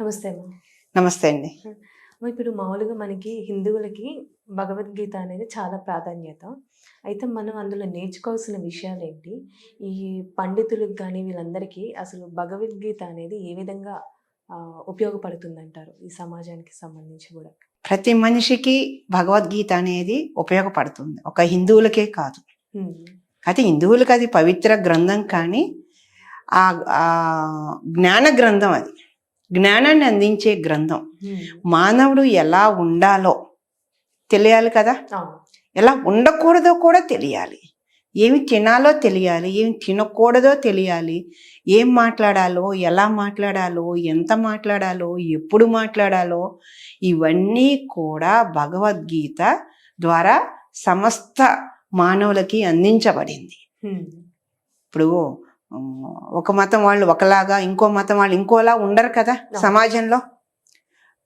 నమస్తే నమస్తే అండి. ఇప్పుడు మామూలుగా మనకి హిందువులకి భగవద్గీత అనేది చాలా ప్రాధాన్యత. అయితే మనం అందులో నేర్చుకోవాల్సిన విషయాలు ఏంటి? ఈ పండితులకు కానీ వీళ్ళందరికీ అసలు భగవద్గీత అనేది ఏ విధంగా ఉపయోగపడుతుందంటారు? ఈ సమాజానికి సంబంధించి కూడా. ప్రతి మనిషికి భగవద్గీత అనేది ఉపయోగపడుతుంది. ఒక హిందువులకే కాదు. అయితే హిందువులకి అది పవిత్ర గ్రంథం కానీ ఆ జ్ఞాన గ్రంథం అది. జ్ఞానాన్ని అందించే గ్రంథం. మానవుడు ఎలా ఉండాలో తెలియాలి కదా? ఎలా ఉండకూడదో కూడా తెలియాలి. ఏమి తినాలో తెలియాలి ఏమి తినకూడదో తెలియాలి. ఏం మాట్లాడాలో ఎలా మాట్లాడాలో ఎంత మాట్లాడాలో ఎప్పుడు మాట్లాడాలో ఇవన్నీ కూడా భగవద్గీత ద్వారా సమస్త మానవులకి అందించబడింది. ఇప్పుడు ఒక మతం వాళ్ళు ఒకలాగా ఇంకో మతం వాళ్ళు ఇంకోలా ఉండరు కదా సమాజంలో.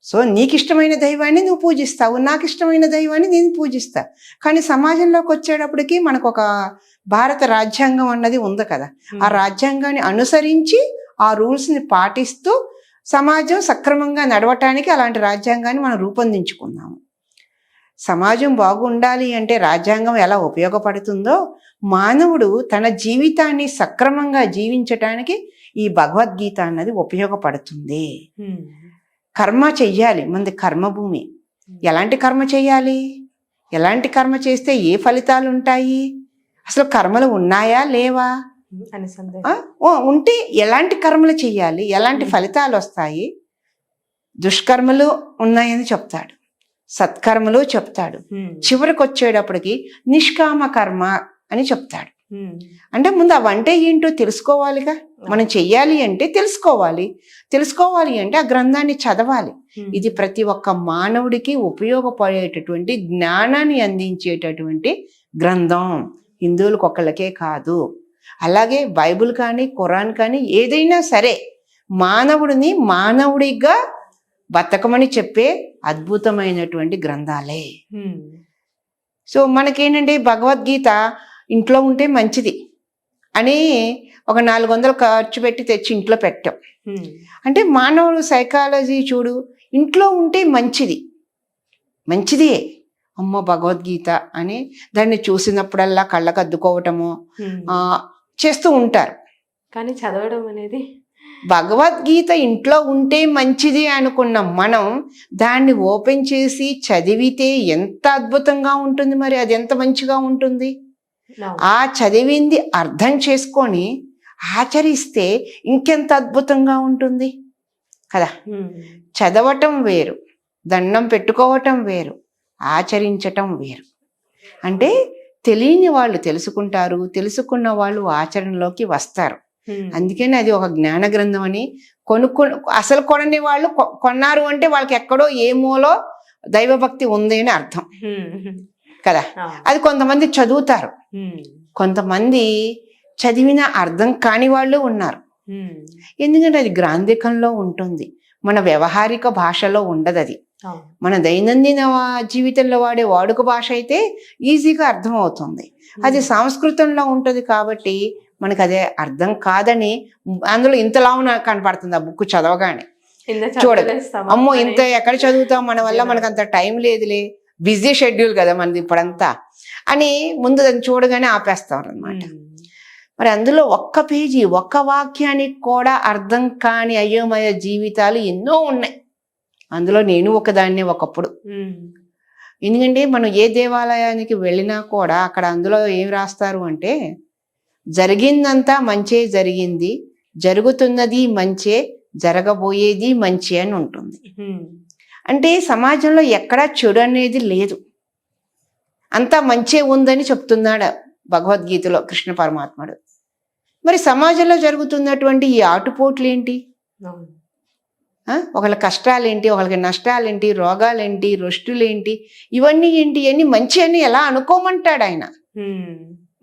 సో నీకు ఇష్టమైన దైవాన్ని నువ్వు పూజిస్తావు నాకు ఇష్టమైన దైవాన్ని నేను పూజిస్తా. కానీ సమాజంలోకి వచ్చేటప్పటికి మనకు ఒక భారత రాజ్యాంగం అన్నది ఉంది కదా. ఆ రాజ్యాంగాన్ని అనుసరించి ఆ రూల్స్ని పాటిస్తూ సమాజం సక్రమంగా నడవటానికి అలాంటి రాజ్యాంగాన్ని మనం రూపొందించుకున్నాము. సమాజం బాగుండాలి అంటే రాజ్యాంగం ఎలా ఉపయోగపడుతుందో మానవుడు తన జీవితాన్ని సక్రమంగా జీవించటానికి ఈ భగవద్గీత అన్నది ఉపయోగపడుతుంది. కర్మ చెయ్యాలి. మంది కర్మభూమి ఎలాంటి కర్మ చేయాలి ఎలాంటి కర్మ చేస్తే ఏ ఫలితాలు ఉంటాయి? అసలు కర్మలు ఉన్నాయా? లేవా? ఉంటే ఎలాంటి కర్మలు చేయాలి ఎలాంటి. ఫలితాలు వస్తాయి? దుష్కర్మలు ఉన్నాయని చెప్తాడు. సత్కర్మలు చెప్తాడు. చివరికి వచ్చేటప్పటికి నిష్కామ కర్మ అని చెప్తాడు. అంటే ముందు అవంటే ఏంటో తెలుసుకోవాలిగా? మనం చెయ్యాలి అంటే తెలుసుకోవాలి. తెలుసుకోవాలి అంటే ఆ గ్రంథాన్ని చదవాలి. ఇది ప్రతి ఒక్క మానవుడికి ఉపయోగపడేటటువంటి జ్ఞానాన్ని అందించేటటువంటి గ్రంథం. హిందువులకు ఒక్కళ్ళకే కాదు. అలాగే బైబిల్ కానీ ఖురాన్ కానీ ఏదైనా సరే మానవుడిని మానవుడిగా బతకమని చెప్పే అద్భుతమైనటువంటి గ్రంథాలే. సో మనకేంటంటే భగవద్గీత ఇంట్లో ఉంటే మంచిది. అని ఒక నాలుగు వందలు ఖర్చు పెట్టి తెచ్చి ఇంట్లో పెట్టాం. అంటే మానవుడు సైకాలజీ చూడు ఇంట్లో ఉంటే మంచిది. మంచిదే. అమ్మ భగవద్గీత అని దాన్ని చూసినప్పుడల్లా కళ్ళకు అద్దుకోవటము చేస్తూ ఉంటారు. కానీ చదవడం అనేది భగవద్గీత ఇంట్లో ఉంటే మంచిది అనుకున్న మనం దాన్ని ఓపెన్ చేసి చదివితే ఎంత అద్భుతంగా ఉంటుంది మరి అది ఎంత మంచిగా ఉంటుంది. ఆ చదివింది అర్థం చేసుకొని ఆచరిస్తే ఇంకెంత అద్భుతంగా ఉంటుంది? కదా? చదవటం వేరు దండం పెట్టుకోవటం వేరు ఆచరించటం వేరు. అంటే తెలియని వాళ్ళు తెలుసుకుంటారు తెలుసుకున్న వాళ్ళు ఆచరణలోకి వస్తారు. అందుకని అది ఒక జ్ఞాన గ్రంథం అని కొనుక్కు అసలు కొనని వాళ్ళు కొన్నారు అంటే వాళ్ళకి ఎక్కడో ఏ మూలో దైవభక్తి ఉంది అని అర్థం. కదా. అది కొంతమంది చదువుతారు. కొంతమంది చదివిన అర్థం కాని వాళ్ళు ఉన్నారు. ఎందుకంటే అది గ్రాంధికంలో ఉంటుంది. మన వ్యవహారిక భాషలో ఉండదు అది. మన దైనందిన జీవితంలో వాడే వాడుక భాష అయితే ఈజీగా అర్థమవుతుంది. అది సంస్కృతంలో ఉంటుంది కాబట్టి మనకు అదే అర్థం కాదని అందులో ఇంతలా కనపడుతుంది ఆ బుక్ చదవగానే. చూడదు. అమ్మో ఇంత ఎక్కడ చదువుతాం? మన వల్ల మనకు అంత టైం లేదులే. బిజీ షెడ్యూల్ కదా మనది ఇప్పుడంతా. అని ముందు దాన్ని చూడగానే ఆపేస్తాం అన్నమాట ఉమ్, మరి అందులో ఒక్క పేజీ ఒక్క వాక్యానికి కూడా అర్థం కాని అయోమయ జీవితాలు ఎన్నో ఉన్నాయి. అందులో నేను ఒకదాన్నే ఒకప్పుడు. ఎందుకంటే మనం ఏ దేవాలయానికి వెళ్ళినా కూడా అక్కడ అందులో ఏం రాస్తారు అంటే జరిగిందంతా మంచే జరిగింది. జరుగుతున్నది మంచే జరగబోయేది మంచి అని ఉంటుంది. అంటే సమాజంలో ఎక్కడా చెడు అనేది లేదు. అంతా మంచే ఉందని చెప్తున్నాడు భగవద్గీతలో కృష్ణ పరమాత్ముడు. మరి సమాజంలో జరుగుతున్నటువంటి ఈ ఆటుపోట్లు ఏంటి? ఒకళ్ళ కష్టాలేంటి ఒకళ్ళకి నష్టాలేంటి రోగాలేంటి రొష్టులేంటి ఇవన్నీ ఏంటి ఇవన్నీ మంచి అని ఎలా అనుకోమంటాడు ఆయన?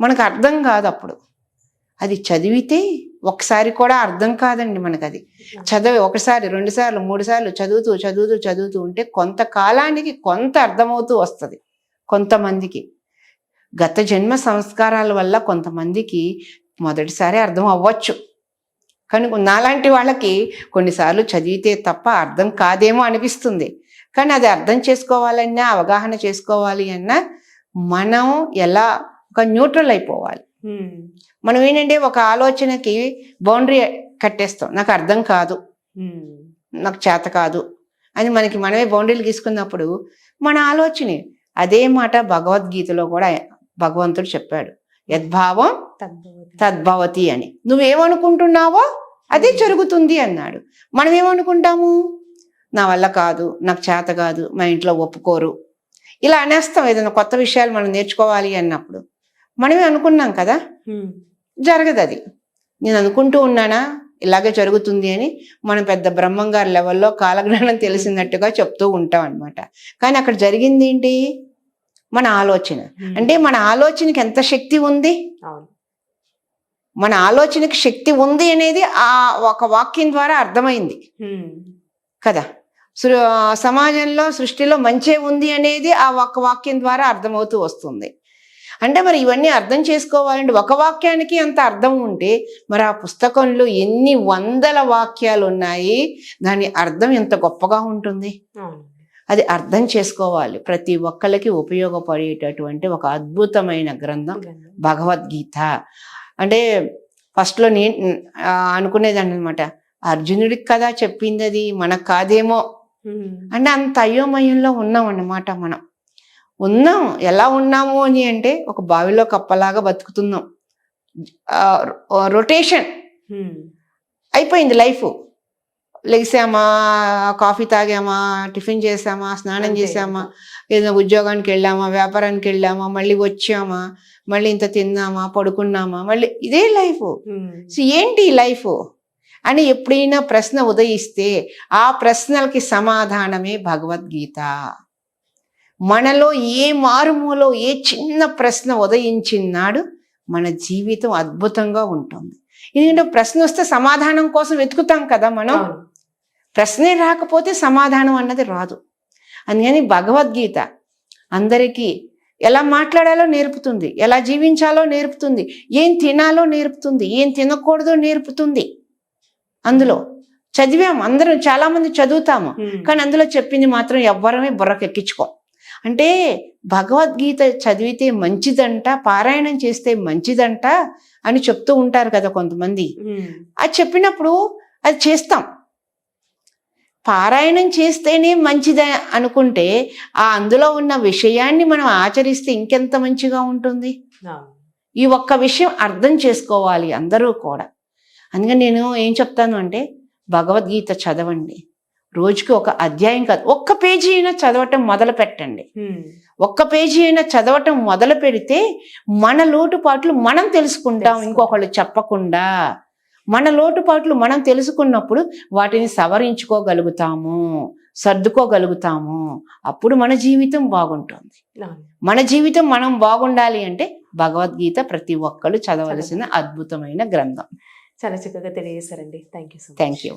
మనకు అర్థం కాదు అప్పుడు. అది చదివితే ఒకసారి కూడా అర్థం కాదండి మనకు అది చదివి ఒకసారి రెండు సార్లు మూడు సార్లు చదువుతూ చదువుతూ చదువుతూ ఉంటే కొంతకాలానికి కొంత అర్థమవుతూ వస్తుంది. కొంతమందికి. గత జన్మ సంస్కారాల వల్ల కొంతమందికి మొదటిసారి అర్థం అవ్వచ్చు. కానీ నాలాంటి వాళ్ళకి కొన్నిసార్లు చదివితే తప్ప అర్థం కాదేమో అనిపిస్తుంది. కానీ అది అర్థం చేసుకోవాలన్నా అవగాహన చేసుకోవాలి అన్నా మనం ఎలా ఒక న్యూట్రల్ అయిపోవాలి. మనం ఏంటంటే ఒక ఆలోచనకి బౌండరీ కట్టేస్తాం. నాకు అర్థం కాదు. నాకు చేత కాదు. అని మనకి మనమే బౌండరీలు గీసుకున్నప్పుడు మన ఆలోచన. అదే మాట భగవద్గీతలో కూడా భగవంతుడు చెప్పాడు. యద్భావం. తద్భవతి. అని. నువ్వేమనుకుంటున్నావో అదే జరుగుతుంది అన్నాడు. మనం ఏమనుకుంటాము నా వల్ల కాదు నాకు చేత కాదు మా ఇంట్లో ఒప్పుకోరు. ఇలా అనేస్తాం. ఏదైనా కొత్త విషయాలు మనం నేర్చుకోవాలి అన్నప్పుడు. మనమే అనుకున్నాం కదా? జరగదు అది నేను అనుకుంటూ ఉన్నానా? ఇలాగే జరుగుతుంది అని మనం పెద్ద బ్రహ్మంగారి లెవెల్లో కాలజ్ఞానం తెలిసినట్టుగా చెప్తూ ఉంటాం అనమాట కానీ అక్కడ జరిగింది ఏంటి? మన ఆలోచన. అంటే మన ఆలోచనకి ఎంత శక్తి ఉంది? మన ఆలోచనకి శక్తి ఉంది అనేది ఆ ఒక వాక్యం ద్వారా అర్థమైంది. కదా? సమాజంలో సృష్టిలో మంచే ఉంది అనేది ఆ ఒక వాక్యం ద్వారా అర్థమవుతూ వస్తుంది. అంటే మరి ఇవన్నీ అర్థం చేసుకోవాలంటే ఒక వాక్యానికి అంత అర్థం ఉంటే మరి ఆ పుస్తకంలో ఎన్ని వందల వాక్యాలు ఉన్నాయి దాని అర్థం ఎంత గొప్పగా ఉంటుంది. అది అర్థం చేసుకోవాలి. ప్రతి ఒక్కరికి ఉపయోగపడేటటువంటి ఒక అద్భుతమైన గ్రంథం. భగవద్గీత. అంటే ఫస్ట్లో నేను అనుకునేదాన్ని అనమాట అర్జునుడికి కదా చెప్పింది అది మనకు కాదేమో. అంటే అంత అయోమయంలో ఉన్నాం అన్నమాట మనం. ఉన్నాం ఎలా ఉన్నాము అని అంటే ఒక బావిలో కప్పలాగా బతుకుతున్నాం. రొటేషన్ అయిపోయింది లైఫ్. లేసామా కాఫీ తాగామా టిఫిన్ చేసామా స్నానం. చేసామా ఏదైనా ఉద్యోగానికి వెళ్ళామా వ్యాపారానికి వెళ్ళామా మళ్ళీ వచ్చామా మళ్ళీ ఇంత తిన్నామా పడుకున్నామా మళ్ళీ ఇదే లైఫ్. సో ఏంటి లైఫ్? అని ఎప్పుడైనా ప్రశ్న ఉదయిస్తే ఆ ప్రశ్నలకి సమాధానమే భగవద్గీత. మనలో ఏ మారుమూలో ఏ చిన్న ప్రశ్న ఉదయించినాడు మన జీవితం అద్భుతంగా ఉంటుంది. ఎందుకంటే ప్రశ్న వస్తే సమాధానం కోసం వెతుకుతాం కదా మనం. ప్రశ్నే రాకపోతే సమాధానం అన్నది రాదు. అందుకని భగవద్గీత అందరికీ ఎలా మాట్లాడాలో నేర్పుతుంది ఎలా జీవించాలో నేర్పుతుంది ఏం తినాలో నేర్పుతుంది ఏం తినకూడదో నేర్పుతుంది. అందులో చదివాం అందరం చాలా మంది చదువుతాము కానీ అందులో చెప్పింది మాత్రం ఎవ్వరమే బుర్రకెక్కించుకో. అంటే భగవద్గీత చదివితే మంచిదంట పారాయణం చేస్తే మంచిదంట అని చెప్తూ ఉంటారు కదా కొంతమంది. అది చెప్పినప్పుడు అది చేస్తాం. పారాయణం చేస్తేనే మంచిదే అనుకుంటే ఆ అందులో ఉన్న విషయాన్ని మనం ఆచరిస్తే ఇంకెంత మంచిగా ఉంటుంది? ఈ ఒక్క విషయం అర్థం చేసుకోవాలి అందరూ కూడా. అందుకని నేను ఏం చెప్తాను అంటే భగవద్గీత చదవండి. రోజుకి ఒక అధ్యాయం కాదు. ఒక్క పేజీ అయినా చదవటం మొదలు పెట్టండి. ఒక్క పేజీ అయినా చదవటం మొదలు పెడితే మన లోటుపాట్లు మనం తెలుసుకుంటాం. ఇంకొకళ్ళు చెప్పకుండా. మన లోటుపాట్లు మనం తెలుసుకున్నప్పుడు వాటిని సవరించుకోగలుగుతాము సర్దుకోగలుగుతాము. అప్పుడు మన జీవితం బాగుంటుంది. మన జీవితం మనం బాగుండాలి అంటే భగవద్గీత ప్రతి ఒక్కరు చదవలసిన అద్భుతమైన గ్రంథం. చాలా చక్కగా తెలియజేశారండి. Thank you thank you